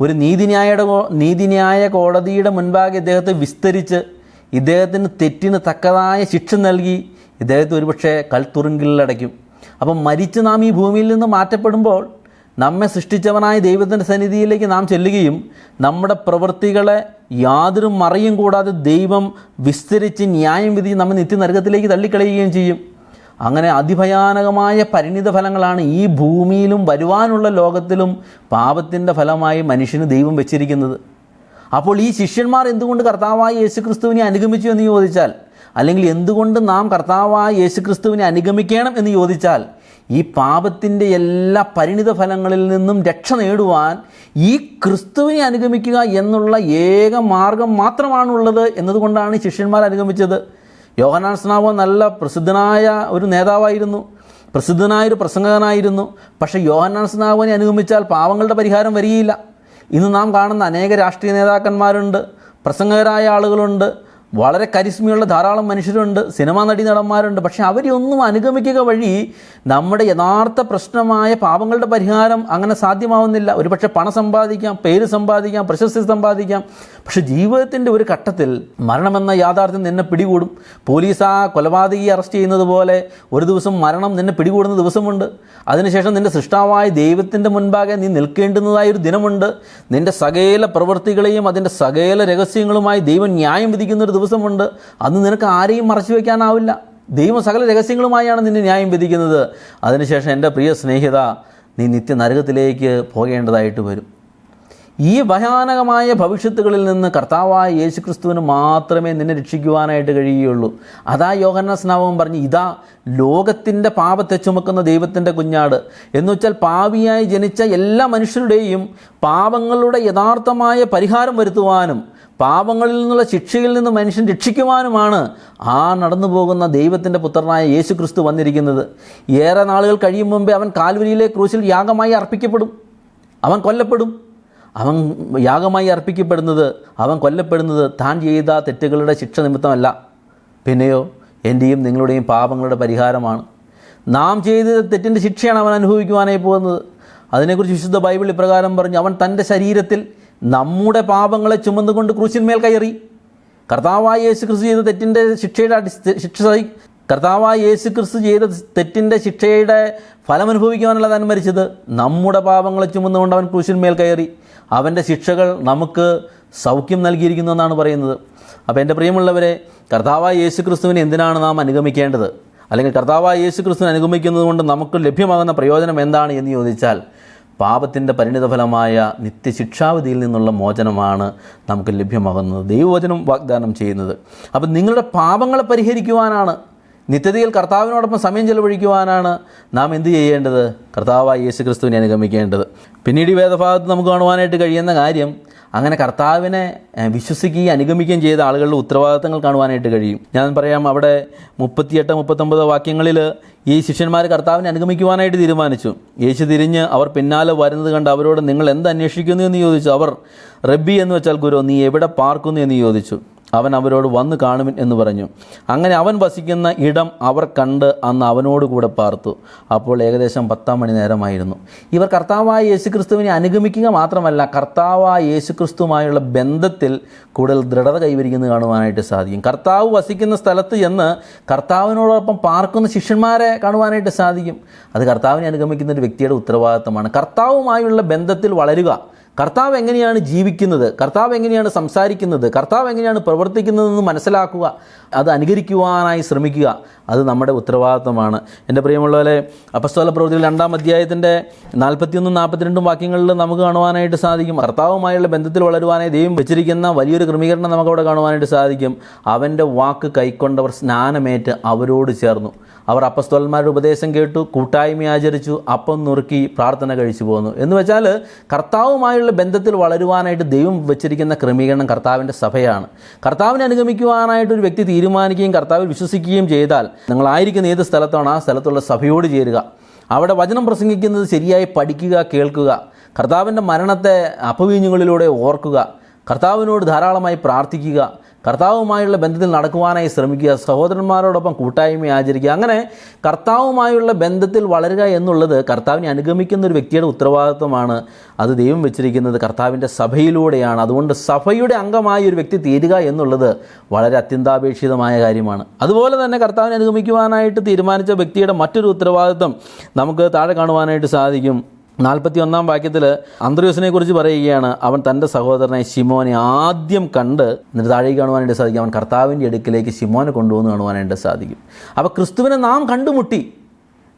ഒരു നീതിന്യായയുടെ നീതിന്യായ കോടതിയുടെ മുൻപാകെ ഇദ്ദേഹത്തെ വിസ്തരിച്ച് ഇദ്ദേഹത്തിന് തെറ്റിന് തക്കതായ ശിക്ഷ നൽകി ഇദ്ദേഹത്തെ ഒരുപക്ഷെ കൽത്തുറുങ്കിലടയ്ക്കും അപ്പം മരിച്ച് നാം ഈ ഭൂമിയിൽ നിന്ന് മാറ്റപ്പെടുമ്പോൾ നമ്മെ സൃഷ്ടിച്ചവനായ ദൈവത്തിന്റെ സന്നിധിയിലേക്ക് നാം ചെല്ലുകയും നമ്മുടെ പ്രവൃത്തികളെ യാതൊരു മറയും കൂടാതെ ദൈവം വിസ്തരിച്ച് ന്യായം വിധി നമ്മെ നിത്യനരകത്തിലേക്ക് തള്ളിക്കളയുകയും ചെയ്യും. അങ്ങനെ അതിഭയാനകമായ പരിണിത ഫലങ്ങളാണ് ഈ ഭൂമിയിലും വരുവാനുള്ള ലോകത്തിലും പാപത്തിന്റെ ഫലമായി മനുഷ്യന് ദൈവം വെച്ചിരിക്കുന്നത്. അപ്പോൾ ഈ ശിഷ്യന്മാർ എന്തുകൊണ്ട് കർത്താവായ യേശുക്രിസ്തുവിനെ അനുഗമിച്ചു എന്ന് ചോദിച്ചാൽ? അല്ലെങ്കിൽ എന്തുകൊണ്ട് നാം കർത്താവായ യേശുക്രിസ്തുവിനെ അനുഗമിക്കണം എന്ന് ചോദിച്ചാൽ ഈ പാപത്തിന്റെ എല്ലാ പരിണിത ഫലങ്ങളിൽ നിന്നും രക്ഷ നേടുവാൻ ഈ ക്രിസ്തുവിനെ അനുഗമിക്കുക എന്നുള്ള ഏക മാർഗം മാത്രമാണുള്ളത് എന്നതുകൊണ്ടാണ് ശിഷ്യന്മാർ അനുഗമിച്ചത്. യോഹനാൻ സ്നാവോ നല്ല പ്രസിദ്ധനായ ഒരു നേതാവായിരുന്നു. പ്രസിദ്ധനായൊരു പ്രസംഗകനായിരുന്നു. പക്ഷേ യോഹനാൻ സ്നാവോനെ അനുഗമിച്ചാൽ പാവങ്ങളുടെ പരിഹാരം വരികയില്ല. ഇന്ന് നാം കാണുന്ന അനേക രാഷ്ട്രീയ നേതാക്കന്മാരുണ്ട് പ്രസംഗകരായ ആളുകളുണ്ട് വളരെ കരിസ്മയുള്ള ധാരാളം മനുഷ്യരുണ്ട് സിനിമാ നടി നടന്മാരുണ്ട് പക്ഷേ അവരെ ഒന്നും അനുഗമിക്കുക വഴി നമ്മുടെ യഥാർത്ഥ പ്രശ്നമായ പാപങ്ങളുടെ പരിഹാരം അങ്ങനെ സാധ്യമാവുന്നില്ല. ഒരുപക്ഷെ പണം സമ്പാദിക്കാം പേര് സമ്പാദിക്കാം പ്രശസ്തി സമ്പാദിക്കാം. പക്ഷേ ജീവിതത്തിന്റെ ഒരു ഘട്ടത്തിൽ മരണമെന്ന യാഥാർത്ഥ്യം നിന്നെ പിടികൂടും. പോലീസ് ആ കൊലപാതകയെ അറസ്റ്റ് ചെയ്യുന്നത് പോലെ ഒരു ദിവസം മരണം നിന്നെ പിടികൂടുന്ന ദിവസമുണ്ട്. അതിനുശേഷം നിന്റെ സൃഷ്ടാവായ ദൈവത്തിന്റെ മുൻപാകെ നീ നിൽക്കേണ്ടുന്നതായ ഒരു ദിനമുണ്ട്. നിന്റെ സകല പ്രവൃത്തികളെയും അതിന്റെ സകല രഹസ്യങ്ങളുമായി ദൈവം ന്യായം വിധിക്കുന്ന ഒരു ദിവസമുണ്ട്. അന്ന് നിനക്ക് ആരെയും മറച്ചു വയ്ക്കാനാവില്ല ദൈവം സകല രഹസ്യങ്ങളുമായാണ് നിന്നെ ന്യായം വിധിക്കുന്നത്. അതിനുശേഷം എന്റെ പ്രിയ സ്നേഹിത നീ നിത്യ നരകത്തിലേക്ക് പോകേണ്ടതായിട്ട് വരും. ഈ ഭയാനകമായ ഭവിഷ്യത്തുകളിൽ നിന്ന് കർത്താവായ യേശുക്രിസ്തുവിന് മാത്രമേ നിന്നെ രക്ഷിക്കുവാനായിട്ട് കഴിയുകയുള്ളൂ. അതാ യോഹന്ന സ്നാവം പറഞ്ഞ് ഇതാ ലോകത്തിന്റെ പാപത്തെ ചുമക്കുന്ന ദൈവത്തിന്റെ കുഞ്ഞാട്. എന്നുവെച്ചാൽ പാവിയായി ജനിച്ച എല്ലാ മനുഷ്യരുടെയും പാപങ്ങളുടെ യഥാർത്ഥമായ പരിഹാരം വരുത്തുവാനും പാപങ്ങളിൽ നിന്നുള്ള ശിക്ഷയിൽ നിന്ന് മനുഷ്യൻ രക്ഷിക്കുവാനുമാണ് ആ നടന്നു പോകുന്ന ദൈവത്തിന്റെ പുത്രനായ യേശു ക്രിസ്തു വന്നിരിക്കുന്നത്. ഏറെ നാളുകൾ കഴിയും മുമ്പേ അവൻ കാൽവരിയിലെ ക്രൂശിൽ യാഗമായി അർപ്പിക്കപ്പെടും. അവൻ കൊല്ലപ്പെടും. അവൻ യാഗമായി അർപ്പിക്കപ്പെടുന്നത് അവൻ കൊല്ലപ്പെടുന്നത് താൻ ചെയ്ത തെറ്റുകളുടെ ശിക്ഷ നിമിത്തമല്ല. പിന്നെയോ എന്റെയും നിങ്ങളുടെയും പാപങ്ങളുടെ പരിഹാരമാണ്. നാം ചെയ്ത തെറ്റിന്റെ ശിക്ഷയാണ് അവൻ അനുഭവിക്കുവാനായി പോകുന്നത്. അതിനെക്കുറിച്ച് വിശുദ്ധ ബൈബിൾ ഇപ്രകാരം പറഞ്ഞു അവൻ തന്റെ ശരീരത്തിൽ നമ്മുടെ പാപങ്ങളെ ചുമന്നുകൊണ്ട് ക്രൂശിന്മേൽ കയറി. കർത്താവായ യേശു ക്രിസ്തു ചെയ്ത തെറ്റിന്റെ ശിക്ഷയുടെ അടിസ്ഥ ശിക്ഷ കർത്താവായ യേശു ക്രിസ്തു ചെയ്ത തെറ്റിന്റെ ശിക്ഷയുടെ ഫലം അനുഭവിക്കുവാനല്ല താൻ മരിച്ചത്. നമ്മുടെ പാപങ്ങളെ ചുമന്നുകൊണ്ട് അവൻ ക്രൂശിന്മേൽ കയറി. അവന്റെ ശിക്ഷകൾ നമുക്ക് സൗഖ്യം നൽകിയിരിക്കുന്നു എന്നാണ് പറയുന്നത്. അപ്പോൾ എന്റെ പ്രിയമുള്ളവരെ കർത്താവായ യേശു ക്രിസ്തുവിനെ എന്തിനാണ് നാം അനുഗമിക്കേണ്ടത്? അല്ലെങ്കിൽ കർത്താവായ യേശു ക്രിസ്തുവിനെ അനുഗമിക്കുന്നത് കൊണ്ട് നമുക്ക് ലഭ്യമാകുന്ന പ്രയോജനം എന്താണ് എന്ന് ചോദിച്ചാൽ പാപത്തിന്റെ പരിണിതഫലമായ നിത്യശിക്ഷാവിധിയിൽ നിന്നുള്ള മോചനമാണ് നമുക്ക് ലഭ്യമാകുന്നത്. ദൈവവചനം വാഗ്ദാനം ചെയ്യുന്നത്. അപ്പം നിങ്ങളുടെ പാപങ്ങളെ പരിഹരിക്കുവാനാണ് നിത്യതയിൽ കർത്താവിനോടൊപ്പം സമയം ചെലവഴിക്കുവാനാണ് നാം എന്ത് ചെയ്യേണ്ടത്? കർത്താവായ യേശു ക്രിസ്തുവിനെ അനുഗമിക്കേണ്ടത്. പിന്നീട് ഈ വേദഭാഗത്ത് നമുക്ക് കാണുവാനായിട്ട് കഴിയുന്ന കാര്യം അങ്ങനെ കർത്താവിനെ വിശ്വസിക്കുകയും അനുഗമിക്കുകയും ചെയ്ത ആളുകളുടെ ഉത്തരവാദിത്തങ്ങൾ കാണുവാനായിട്ട് കഴിയും. ഞാൻ പറയാം അവിടെ മുപ്പത്തിയെട്ട് മുപ്പത്തൊമ്പത് വാക്യങ്ങളിൽ ഈ ശിഷ്യന്മാർ കർത്താവിനെ അനുഗമിക്കുവാനായിട്ട് തീരുമാനിച്ചു. യേശു തിരിഞ്ഞ് അവർ പിന്നാലെ വരുന്നത് കണ്ട് അവരോട് നിങ്ങൾ എന്ത് അന്വേഷിക്കുന്നു? എന്ന് ചോദിച്ചു. അവർ റബ്ബി എന്ന് വെച്ചാൽ ഗുരു നീ എവിടെ പാർക്കുന്നു? എന്ന് ചോദിച്ചു. അവൻ അവരോട് വന്ന് കാണുവിൻ എന്ന് പറഞ്ഞു. അങ്ങനെ അവൻ വസിക്കുന്ന ഇടം അവർ കണ്ട് അന്ന് അവനോട് കൂടെ പാർത്തു. അപ്പോൾ ഏകദേശം പത്താം മണി നേരമായിരുന്നു. ഇവർ കർത്താവായ യേശുക്രിസ്തുവിനെ അനുഗമിക്കുക മാത്രമല്ല കർത്താവായ യേശുക്രിസ്തുവുമായുള്ള ബന്ധത്തിൽ കൂടുതൽ ദൃഢത കൈവരിക്കുന്നത് കാണുവാനായിട്ട് സാധിക്കും. കർത്താവ് വസിക്കുന്ന സ്ഥലത്ത് ചെന്ന് കർത്താവിനോടൊപ്പം പാർക്കുന്ന ശിഷ്യന്മാരെ കാണുവാനായിട്ട് സാധിക്കും. അത് കർത്താവിനെ അനുഗമിക്കുന്ന ഒരു വ്യക്തിയുടെ ഉത്തരവാദിത്തമാണ്. കർത്താവുമായുള്ള ബന്ധത്തിൽ വളരുക കർത്താവ് എങ്ങനെയാണ് ജീവിക്കുന്നത്? കർത്താവ് എങ്ങനെയാണ് സംസാരിക്കുന്നത്? കർത്താവ് എങ്ങനെയാണ് പ്രവർത്തിക്കുന്നതെന്ന് മനസ്സിലാക്കുക. അത് അനുകരിക്കുവാനായി ശ്രമിക്കുക. അത് നമ്മുടെ ഉത്തരവാദിത്തമാണ്. എന്റെ പ്രിയമുള്ളവരെ അപസ്തോല പ്രവൃത്തികൾ രണ്ടാം അധ്യായത്തിന്റെ നാൽപ്പത്തിയൊന്നും നാൽപ്പത്തിരണ്ടും വാക്യങ്ങളിൽ നമുക്ക് കാണുവാനായിട്ട് സാധിക്കും. കർത്താവുമായുള്ള ബന്ധത്തിൽ വളരുവാനായി ദൈവം വെച്ചിരിക്കുന്ന വലിയൊരു ക്രമീകരണം നമുക്കവിടെ കാണുവാനായിട്ട് സാധിക്കും. അവന്റെ വാക്ക് കൈക്കൊണ്ടവർ സ്നാനമേറ്റ് അവരോട് ചേർന്നു. അവർ അപ്പസ്തോലന്മാരുടെ ഉപദേശം കേട്ടു കൂട്ടായ്മ ആചരിച്ചു അപ്പം നുറുക്കി പ്രാർത്ഥന കഴിച്ചു പോന്നു. എന്ന് വെച്ചാൽ കർത്താവുമായുള്ള ബന്ധത്തിൽ വളരുവാനായിട്ട് ദൈവം വെച്ചിരിക്കുന്ന ക്രമീകരണം കർത്താവിന്റെ സഭയാണ്. കർത്താവിനെ അനുഗമിക്കുവാനായിട്ട് ഒരു വ്യക്തി തീരുമാനിക്കുകയും കർത്താവിൽ വിശ്വസിക്കുകയും ചെയ്താൽ നിങ്ങളായിരിക്കുന്ന ഏത് സ്ഥലത്താണ് ആ സ്ഥലത്തുള്ള സഭയോട് ചേരുക. അവിടെ വചനം പ്രസംഗിക്കുന്നത് ശരിയായി പഠിക്കുക കേൾക്കുക. കർത്താവിന്റെ മരണത്തെ അപവീഞ്ഞുകളിലൂടെ ഓർക്കുക. കർത്താവിനോട് ധാരാളമായി പ്രാർത്ഥിക്കുക. കർത്താവുമായുള്ള ബന്ധത്തിൽ നടക്കുവാനായി ശ്രമിക്കുക സഹോദരന്മാരോടൊപ്പം കൂട്ടായ്മ ആചരിക്കുക. അങ്ങനെ കർത്താവുമായുള്ള ബന്ധത്തിൽ വളരുക എന്നുള്ളത് കർത്താവിനെ അനുഗമിക്കുന്ന ഒരു വ്യക്തിയുടെ ഉത്തരവാദിത്വമാണ്. അത് ദൈവം വെച്ചിരിക്കുന്നത് കർത്താവിന്റെ സഭയിലൂടെയാണ്. അതുകൊണ്ട് സഭയുടെ അംഗമായ ഒരു വ്യക്തി തീരുക എന്നുള്ളത് വളരെ അത്യന്താപേക്ഷിതമായ കാര്യമാണ്. അതുപോലെ തന്നെ കർത്താവിനെ അനുഗമിക്കുവാനായിട്ട് തീരുമാനിച്ച വ്യക്തിയുടെ മറ്റൊരു ഉത്തരവാദിത്വം നമുക്ക് താഴെ കാണുവാനായിട്ട് സാധിക്കും. നാൽപ്പത്തി ഒന്നാം വാക്യത്തിൽ അന്ത്രയോസിനെ കുറിച്ച് പറയുകയാണ് അവൻ തന്റെ സഹോദരനെ ശിമോനെ ആദ്യം കണ്ട് എന്നിട്ട് താഴേക്ക് കാണുവാനായിട്ട് സാധിക്കും. അവൻ കർത്താവിന്റെ അടുക്കിലേക്ക് ശിമോനെ കൊണ്ടുവന്ന് കാണുവാനായിട്ട് സാധിക്കും. അപ്പോൾ ക്രിസ്തുവിനെ നാം കണ്ടുമുട്ടി.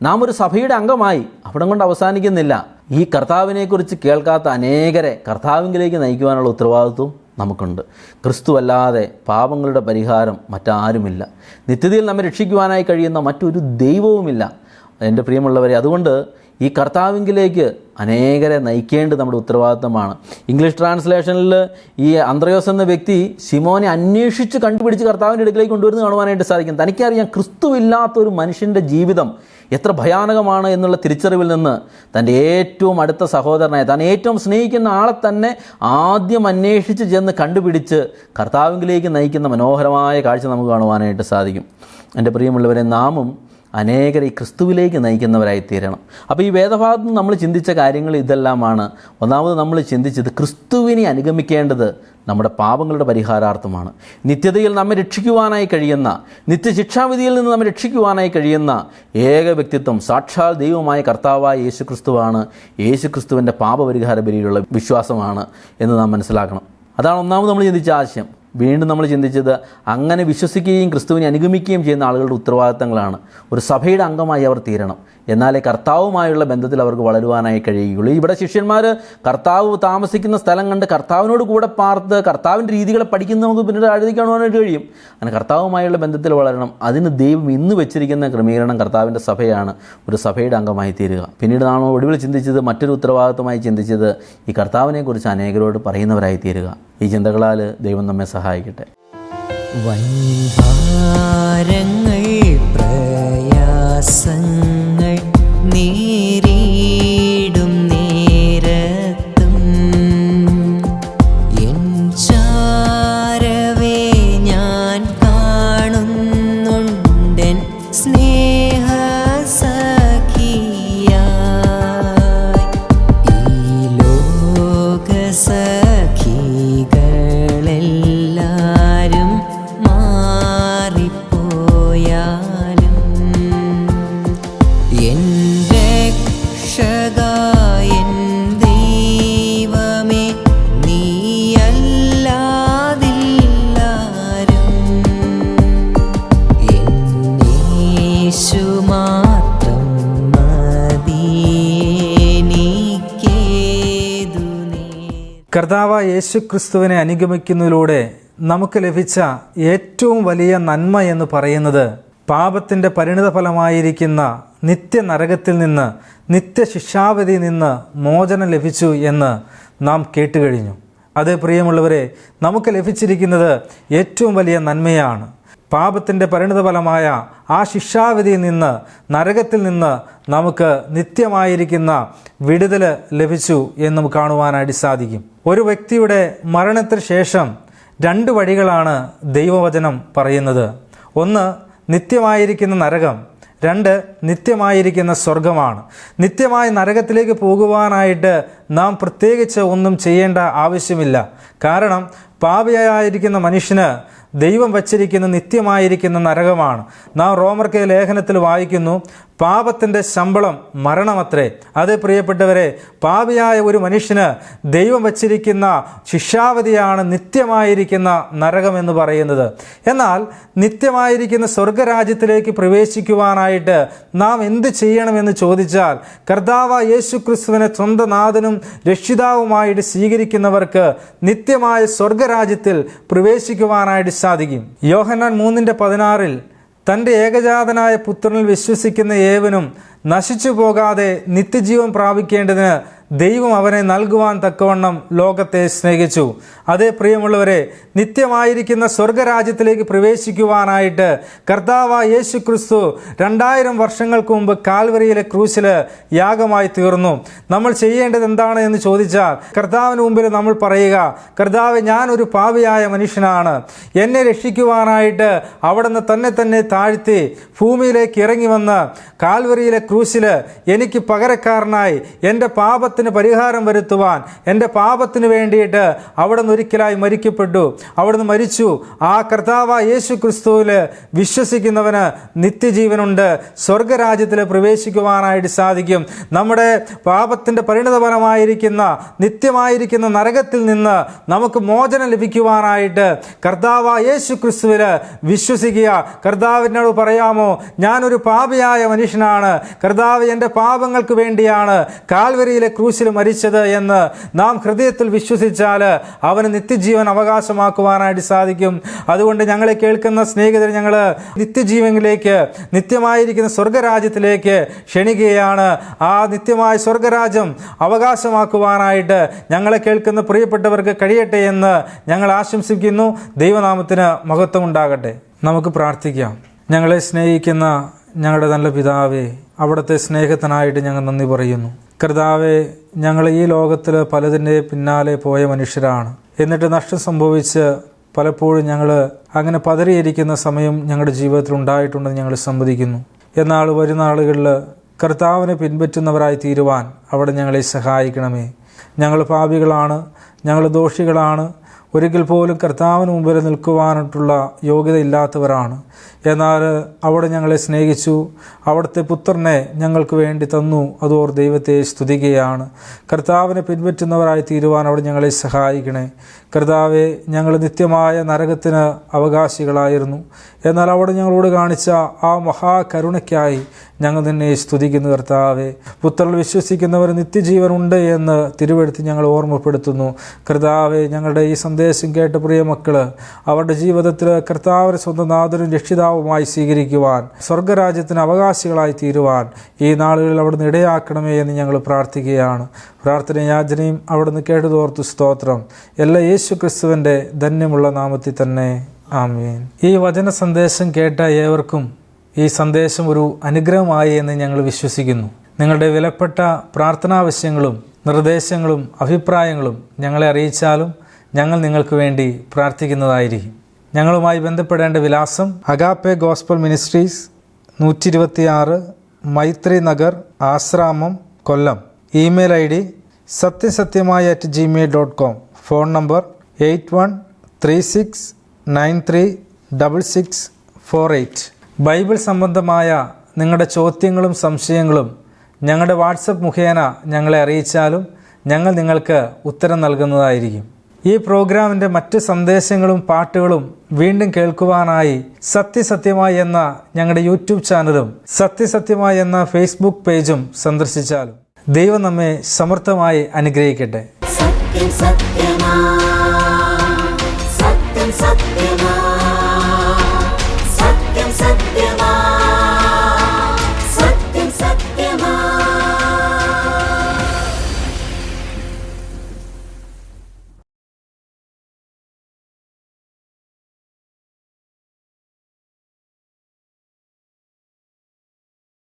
നാം ഒരു സഭയുടെ അംഗമായി. അവിടം കൊണ്ട് അവസാനിക്കുന്നില്ല. ഈ കർത്താവിനെക്കുറിച്ച് കേൾക്കാത്ത അനേകരെ കർത്താവിങ്കിലേക്ക് നയിക്കുവാനുള്ള ഉത്തരവാദിത്വം നമുക്കുണ്ട്. ക്രിസ്തുവല്ലാതെ പാപങ്ങളുടെ പരിഹാരം മറ്റാരുമില്ല. നിത്യതയിൽ നമ്മെ രക്ഷിക്കുവാനായി കഴിയുന്ന മറ്റൊരു ദൈവവുമില്ല. എന്റെ പ്രിയമുള്ളവരെ അതുകൊണ്ട് ഈ കർത്താവിങ്കിലേക്ക് അനേകരെ നയിക്കേണ്ടത് നമ്മുടെ ഉത്തരവാദിത്തമാണ്. ഇംഗ്ലീഷ് ട്രാൻസ്ലേഷനിൽ ഈ അന്ത്രയോസ് എന്ന വ്യക്തി സിമോനെ അന്വേഷിച്ച് കണ്ടുപിടിച്ച് കർത്താവിന്റെ അടുക്കിലേക്ക് കൊണ്ടുവരുന്ന കാണുവാനായിട്ട് സാധിക്കും. തനിക്കറിയാം ക്രിസ്തുവില്ലാത്ത ഒരു മനുഷ്യന്റെ ജീവിതം എത്ര ഭയാനകമാണ് എന്നുള്ള തിരിച്ചറിവിൽ നിന്ന് തന്റെ ഏറ്റവും അടുത്ത സഹോദരനായ താൻ ഏറ്റവും സ്നേഹിക്കുന്ന ആളെ തന്നെ ആദ്യം അന്വേഷിച്ച് ചെന്ന് കണ്ടുപിടിച്ച് കർത്താവിങ്കിലേക്ക് നയിക്കുന്ന മനോഹരമായ കാഴ്ച നമുക്ക് കാണുവാനായിട്ട് സാധിക്കും. എന്റെ പ്രിയമുള്ളവരെ നാമും അനേകരെ ഈ ക്രിസ്തുവിലേക്ക് നയിക്കുന്നവരായി തീരണം. അപ്പോൾ ഈ വേദഭാഗത്ത് നമ്മൾ ചിന്തിച്ച കാര്യങ്ങൾ ഇതെല്ലാമാണ്. ഒന്നാമത് നമ്മൾ ചിന്തിച്ചത് ക്രിസ്തുവിനെ അനുഗമിക്കേണ്ടത് നമ്മുടെ പാപങ്ങളുടെ പരിഹാരാർത്ഥമാണ്. നിത്യതയിൽ നമ്മെ രക്ഷിക്കുവാനായി കഴിയുന്ന നിത്യശിക്ഷാവിധിയിൽ നിന്ന് നമ്മെ രക്ഷിക്കുവാനായി കഴിയുന്ന ഏക വ്യക്തിത്വം സാക്ഷാൽ ദൈവമായ കർത്താവായ യേശു ക്രിസ്തുവാണ് യേശു ക്രിസ്തുവിന്റെ പാപപരിഹാര ബലിയിലുള്ള വിശ്വാസമാണ് എന്ന് നാം മനസ്സിലാക്കണം. അതാണ് ഒന്നാമത് നമ്മൾ ചിന്തിച്ച ആശയം. വീണ്ടും നമ്മൾ ചിന്തിച്ചത് അങ്ങനെ വിശ്വസിക്കുകയും ക്രിസ്തുവിനെ അനുഗമിക്കുകയും ചെയ്യുന്ന ആളുകളുടെ ഉത്തരവാദിത്തങ്ങളാണ്. ഒരു സഭയുടെ അംഗമായി അവർ തീരണം. എന്നാലേ കർത്താവുമായുള്ള ബന്ധത്തിൽ അവർക്ക് വളരുവാനായി കഴിയുകയുള്ളൂ. ഇവിടെ ശിഷ്യന്മാർ കർത്താവ് താമസിക്കുന്ന സ്ഥലം കണ്ട് കർത്താവിനോട് കൂടെ പാർത്ത് കർത്താവിന്റെ രീതികളെ പഠിക്കുന്ന നമുക്ക് പിന്നീട് എഴുതി കാണുവാനായിട്ട് കഴിയും. അങ്ങനെ കർത്താവുമായുള്ള ബന്ധത്തിൽ വളരണം. അതിന് ദൈവം ഇന്ന് വെച്ചിരിക്കുന്ന ക്രമീകരണം കർത്താവിന്റെ സഭയാണ്. ഒരു സഭയുടെ അംഗമായി തീരുക. പിന്നീട് നാം ഒടുവിൽ ചിന്തിച്ചത് മറ്റൊരു ഉത്തരവാദിത്തമായി ചിന്തിച്ചത് ഈ കർത്താവിനെക്കുറിച്ച് അനേകരോട് പറയുന്നവരായി തീരുക. ഈ ചിന്തകളാൽ ദൈവം നമ്മെ സഹായിക്കട്ടെ.
വൻഭാരങ്ങൾ പ്രയാസങ്ങൾ നേരിടും
കർത്താവ് യേശു അനുഗമിക്കുന്നതിലൂടെ നമുക്ക് ലഭിച്ച ഏറ്റവും വലിയ നന്മ എന്ന് പറയുന്നത് പാപത്തിന്റെ പരിണിതഫലമായിരിക്കുന്ന നിത്യനരകത്തിൽ നിന്ന് നിത്യശിക്ഷാവധിയിൽ നിന്ന് മോചനം ലഭിച്ചു എന്ന് നാം കേട്ടുകഴിഞ്ഞു. അത് പ്രിയമുള്ളവരെ നമുക്ക് ലഭിച്ചിരിക്കുന്നത് ഏറ്റവും വലിയ നന്മയാണ്. പാപത്തിന്റെ പരിണിതഫലമായ ആ ശിക്ഷാവിധിയിൽ നിന്ന് നരകത്തിൽ നിന്ന് നമുക്ക് നിത്യമായിരിക്കുന്ന വിടുതൽ ലഭിച്ചു എന്നും കാണുവാനായിട്ട് സാധിക്കും. ഒരു വ്യക്തിയുടെ മരണത്തിന് ശേഷം രണ്ട് വഴികളാണ് ദൈവവചനം പറയുന്നത്. ഒന്ന് നിത്യമായിരിക്കുന്ന നരകം. രണ്ട് നിത്യമായിരിക്കുന്ന സ്വർഗമാണ്. നിത്യമായി നരകത്തിലേക്ക് പോകുവാനായിട്ട് നാം പ്രത്യേകിച്ച് ഒന്നും ചെയ്യേണ്ട ആവശ്യമില്ല. കാരണം പാപിയായിരിക്കുന്ന മനുഷ്യന് ദൈവം വച്ചിരിക്കുന്ന നിത്യമായിരിക്കുന്ന നരകമാണ്. നാം റോമർക്കെ ലേഖനത്തിൽ വായിക്കുന്നു പാപത്തിന്റെ ശമ്പളം മരണമത്രേ. അത് പ്രിയപ്പെട്ടവരെ പാപിയായ ഒരു മനുഷ്യന് ദൈവം വച്ചിരിക്കുന്ന ശിക്ഷാവധിയാണ് നിത്യമായിരിക്കുന്ന നരകം എന്ന് പറയുന്നത്. എന്നാൽ നിത്യമായിരിക്കുന്ന സ്വർഗരാജ്യത്തിലേക്ക് പ്രവേശിക്കുവാനായിട്ട് നാം എന്ത് ചെയ്യണമെന്ന് ചോദിച്ചാൽ കർത്താവ് യേശു ക്രിസ്തുവിനെ സ്വന്തം നാഥനും രക്ഷിതാവുമായിട്ട് സ്വീകരിക്കുന്നവർക്ക് നിത്യമായ സ്വർഗരാജ്യത്തിൽ പ്രവേശിക്കുവാനായിട്ട് സാധിക്കും. യോഹന്നാൻ മൂന്നിന്റെ പതിനാറിൽ തന്റെ ഏകജാതനായ പുത്രനിൽ വിശ്വസിക്കുന്ന ഏവനും നശിച്ചു പോകാതെ നിത്യജീവൻ പ്രാപിക്കേണ്ടതിന് ദൈവം അവനെ നൽകുവാൻ തക്കവണ്ണം ലോകത്തെ സ്നേഹിച്ചു. അതേ പ്രിയമുള്ളവരെ നിത്യമായിരിക്കുന്ന സ്വർഗരാജ്യത്തിലേക്ക് പ്രവേശിക്കുവാനായിട്ട് കർത്താവ യേശു ക്രിസ്തു രണ്ടായിരം വർഷങ്ങൾക്ക് മുമ്പ് കാൽവരിയിലെ ക്രൂശിൽ യാഗമായി തീർന്നു. നമ്മൾ ചെയ്യേണ്ടത് എന്താണ് എന്ന് ചോദിച്ചാൽ കർത്താവിന് മുമ്പിൽ നമ്മൾ പറയുക കർത്താവ് ഞാൻ ഒരു പാവിയായ മനുഷ്യനാണ്. എന്നെ രക്ഷിക്കുവാനായിട്ട് അവിടുന്ന് തന്നെ തന്നെ താഴ്ത്തി ഭൂമിയിലേക്ക് ഇറങ്ങി വന്ന് കാൽവരിയിലെ ക്രൂശിൽ എനിക്ക് പകരക്കാരനായി എന്റെ പാപത്തിന് പരിഹാരം വരുത്തുവാൻ എന്റെ പാപത്തിന് വേണ്ടിയിട്ട് അവിടുന്ന് ഒരിക്കലായി മരിക്കപ്പെട്ടു. അവിടുന്ന് മരിച്ചു. ആ കർത്താവ് യേശു ക്രിസ്തുവിൽ വിശ്വസിക്കുന്നവന് നിത്യജീവനുണ്ട്. സ്വർഗരാജ്യത്തിൽ പ്രവേശിക്കുവാനായിട്ട് സാധിക്കും. നമ്മുടെ പാപത്തിന്റെ പരിണിതഫലമായിരിക്കുന്ന നിത്യമായിരിക്കുന്ന നരകത്തിൽ നിന്ന് നമുക്ക് മോചനം ലഭിക്കുവാനായിട്ട് കർത്താവ് യേശു ക്രിസ്തുവിൽ വിശ്വസിക്കുക. കർത്താവിനോട് പറയാമോ ഞാനൊരു പാപിയായ മനുഷ്യനാണ്. കർത്താവ് എന്റെ പാപങ്ങൾക്ക് വേണ്ടിയാണ് കാൽവരിയിലെ ക്രൂശിൽ മരിച്ചത് എന്ന് നാം ഹൃദയത്തിൽ വിശ്വസിച്ചാൽ അവന് നിത്യജീവൻ അവകാശമാക്കുവാനായിട്ട് സാധിക്കും. അതുകൊണ്ട് ഞങ്ങളെ കേൾക്കുന്ന സ്നേഹിതർ ഞങ്ങൾ നിത്യജീവനിലേക്ക് നിത്യമായിരിക്കുന്ന സ്വർഗരാജ്യത്തിലേക്ക് ക്ഷണിക്കുകയാണ്. ആ നിത്യമായ സ്വർഗരാജ്യം അവകാശമാക്കുവാനായിട്ട് ഞങ്ങളെ കേൾക്കുന്ന പ്രിയപ്പെട്ടവർക്ക് കഴിയട്ടെ എന്ന് ഞങ്ങൾ ആശംസിക്കുന്നു. ദൈവനാമത്തിന് മഹത്വം ഉണ്ടാകട്ടെ നമുക്ക് പ്രാർത്ഥിക്കാം. ഞങ്ങളെ സ്നേഹിക്കുന്ന ഞങ്ങളുടെ നല്ല പിതാവേ അവിടുത്തെ സ്നേഹത്തിനായിട്ട് ഞങ്ങൾ നന്ദി പറയുന്നു. കർത്താവെ ഞങ്ങൾ ഈ ലോകത്തിൽ പലതിന്റെ പിന്നാലെ പോയ മനുഷ്യരാണ്. എന്നിട്ട് നഷ്ടം സംഭവിച്ച് പലപ്പോഴും ഞങ്ങൾ അങ്ങനെ പതറിയിരിക്കുന്ന സമയം ഞങ്ങളുടെ ജീവിതത്തിൽ ഉണ്ടായിട്ടുണ്ടെന്ന് ഞങ്ങൾ സമ്മതിക്കുന്നു. എന്നാൽ വരുന്ന ആളുകളിൽ കർത്താവിനെ പിൻപറ്റുന്നവരായി തീരുവാൻ അവിടെ ഞങ്ങളെ സഹായിക്കണമേ. ഞങ്ങൾ പാപികളാണ് ഞങ്ങൾ ദോഷികളാണ്. ഒരിക്കൽ പോലും കർത്താവിന് മുമ്പിൽ നിൽക്കുവാനായിട്ടുള്ള യോഗ്യത ഇല്ലാത്തവരാണ് എന്നാൽ അവിടെ ഞങ്ങളെ സ്നേഹിച്ചു. അവിടുത്തെ പുത്രനെ ഞങ്ങൾക്ക് വേണ്ടി തന്നു. അതോർ ദൈവത്തെ സ്തുതിക്കുകയാണ്. കർത്താവിനെ പിൻപറ്റുന്നവരായി തീരുവാൻ അവിടെ ഞങ്ങളെ സഹായിക്കണേ. കർത്താവെ ഞങ്ങൾ നിത്യമായ നരകത്തിന് അവകാശികളായിരുന്നു. എന്നാൽ അവിടെ ഞങ്ങളോട് കാണിച്ച ആ മഹാകരുണയ്ക്കായി ഞങ്ങൾ നിന്നെ സ്തുതിക്കുന്നു കർത്താവെ. പുത്രൻ വിശ്വസിക്കുന്നവർ നിത്യജീവനുണ്ട് എന്ന് തിരുവെടുത്ത് ഞങ്ങൾ ഓർമ്മപ്പെടുത്തുന്നു. കർത്താവെ ഞങ്ങളുടെ ഈ സന്ദേശം കേട്ട പ്രിയ മക്കൾ അവരുടെ ജീവിതത്തിൽ കർത്താവിനെ സ്വന്തം നാഥനും രക്ഷിതാവുമായി സ്വീകരിക്കുവാൻ സ്വർഗരാജ്യത്തിന് അവകാശികളായി തീരുവാൻ ഈ നാളുകളിൽ അവിടുന്ന് ഇടയാക്കണമേ എന്ന് ഞങ്ങൾ പ്രാർത്ഥിക്കുകയാണ്. പ്രാർത്ഥന യാചനയും അവിടുന്ന് കേട്ടുതോർത്തു സ്തോത്രം. എല്ലാ യേശു ക്രിസ്തുവിന്റെ ധന്യമുള്ള നാമത്തിൽ തന്നെ ആമീൻ. ഈ വചന സന്ദേശം കേട്ട ഏവർക്കും ഈ സന്ദേശം ഒരു അനുഗ്രഹമായി എന്ന് ഞങ്ങൾ വിശ്വസിക്കുന്നു. നിങ്ങളുടെ വിലപ്പെട്ട പ്രാർത്ഥനാവശ്യങ്ങളും നിർദ്ദേശങ്ങളും അഭിപ്രായങ്ങളും ഞങ്ങളെ അറിയിച്ചാലും ഞങ്ങൾ നിങ്ങൾക്ക് വേണ്ടി പ്രാർത്ഥിക്കുന്നതായിരിക്കും. ഞങ്ങളുമായി ബന്ധപ്പെടേണ്ട വിലാസം അഗാപ്പെ ഗോസ്ബൽ മിനിസ്ട്രീസ് നൂറ്റി ഇരുപത്തിയാറ് Maithri Nagar Asramam Kollam. Email I D സത്യസത്യമായ at Gmail dot com phone number eight one three six nine three double six four eight. Bible സംബന്ധമായ നിങ്ങളുടെ ചോദ്യങ്ങളും സംശയങ്ങളും ഞങ്ങളുടെ വാട്സപ്പ് മുഖേന ഞങ്ങളെ അറിയിച്ചാലും ഞങ്ങൾ നിങ്ങൾക്ക് ഉത്തരം നൽകുന്നതായിരിക്കും. ഈ പ്രോഗ്രാമിന്റെ മറ്റ് സന്ദേശങ്ങളും പാട്ടുകളും വീണ്ടും കേൾക്കുവാനായി സത്യസത്യമായി എന്ന ഞങ്ങളുടെ യൂട്യൂബ് ചാനലും സത്യസത്യമായി എന്ന ഫേസ്ബുക്ക് പേജും സന്ദർശിച്ചാലും ദൈവം നമ്മെ സമർത്ഥമായി അനുഗ്രഹിക്കട്ടെ.
സത്യം സത്യമാ